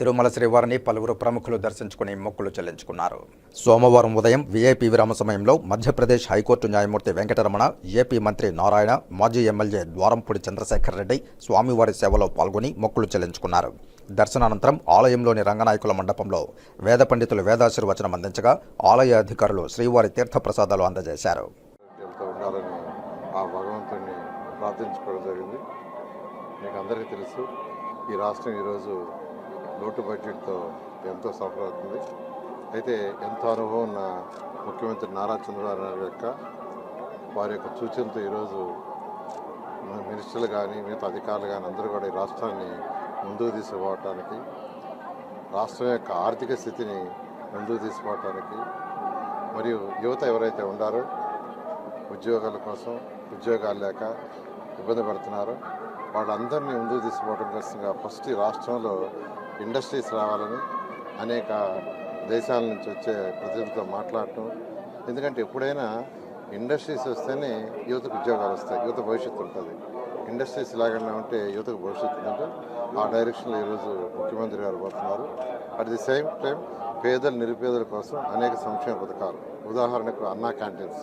తిరుమల శ్రీవారిని పలువురు ప్రముఖులు దర్శించుకుని మొక్కులు చెల్లించుకున్నారు. సోమవారం ఉదయం వీఐపీ విరామ సమయంలో మధ్యప్రదేశ్ హైకోర్టు న్యాయమూర్తి వెంకటరమణ ఏపీ మంత్రి నారాయణ మాజీ ఎమ్మెల్యే ద్వారంపూడి చంద్రశేఖర్ రెడ్డి స్వామివారి సేవలో పాల్గొని మొక్కులు చెల్లించుకున్నారు. దర్శనానంతరం ఆలయంలోని రంగనాయకుల మండపంలో వేద పండితులు వేదాశీర్వచనం అందించగా ఆలయ అధికారులు శ్రీవారి తీర్థప్రసాదాలు అందజేశారు. ప్రార్థించుకోవడం జరిగింది. మీకు అందరికీ తెలుసు ఈ రాష్ట్రం ఈరోజు లోటు బడ్జెట్తో ఎంతో సఫర్ అవుతుంది అయితే ఎంతో అనుభవం ఉన్న ముఖ్యమంత్రి నారా చంద్రబాబు నాయుడు యొక్క వారి యొక్క సూచనతో ఈరోజు మినిస్టర్లు కానీ మిగతా అధికారులు కానీ అందరూ కూడా ఈ రాష్ట్రాన్ని ముందుకు తీసుకుపోవటానికి రాష్ట్రం యొక్క ఆర్థిక స్థితిని ముందుకు తీసుకుపోవటానికి మరియు యువత ఎవరైతే ఉండారో ఉద్యోగాల కోసం ఉద్యోగాలు లేక ఇబ్బంది పడుతున్నారో వాళ్ళందరినీ ముందుకు తీసుకోవడం కోసంగా ఫస్ట్ రాష్ట్రంలో ఇండస్ట్రీస్ రావాలని అనేక దేశాల నుంచి వచ్చే ప్రతినిధులతో మాట్లాడటం. ఎందుకంటే ఎప్పుడైనా ఇండస్ట్రీస్ వస్తేనే యువతకు ఉద్యోగాలు వస్తాయి యువత భవిష్యత్తు ఉంటుంది. ఇండస్ట్రీస్ లాగానే ఉంటే యువతకు భవిష్యత్తు ఉందంటే ఆ డైరెక్షన్లో ఈరోజు ముఖ్యమంత్రి గారు పోతున్నారు. అట్ ది సేమ్ టైం పేదల నిరుపేదల కోసం అనేక సంక్షేమ పథకాలు. ఉదాహరణకు అన్నా క్యాంటీన్స్.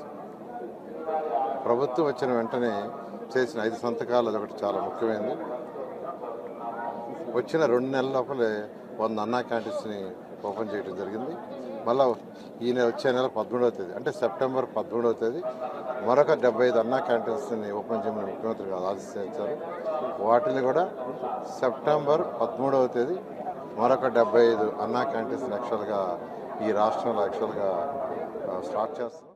ప్రభుత్వం వచ్చిన వెంటనే చేసిన ఐదు సంతకాలు అదొకటి చాలా ముఖ్యమైనది. వచ్చిన రెండు నెలల లోపలే వంద అన్నా క్యాంటీన్స్ని ఓపెన్ చేయడం జరిగింది. మళ్ళా ఈ నెల వచ్చే నెల పదమూడవ తేదీ అంటే సెప్టెంబర్ పదమూడవ తేదీ మరొక డెబ్బై ఐదు అన్నా క్యాంటీన్స్ని ఓపెన్ చేయమని ముఖ్యమంత్రి గారు ఆదేశించారు. వాటిని కూడా సెప్టెంబర్ పదమూడవ తేదీ మరొక డెబ్బై ఐదు అన్నా క్యాంటీన్స్ యాక్చువల్గా ఈ రాష్ట్రంలో యాక్చువల్గా స్టార్ట్ చేస్తాం.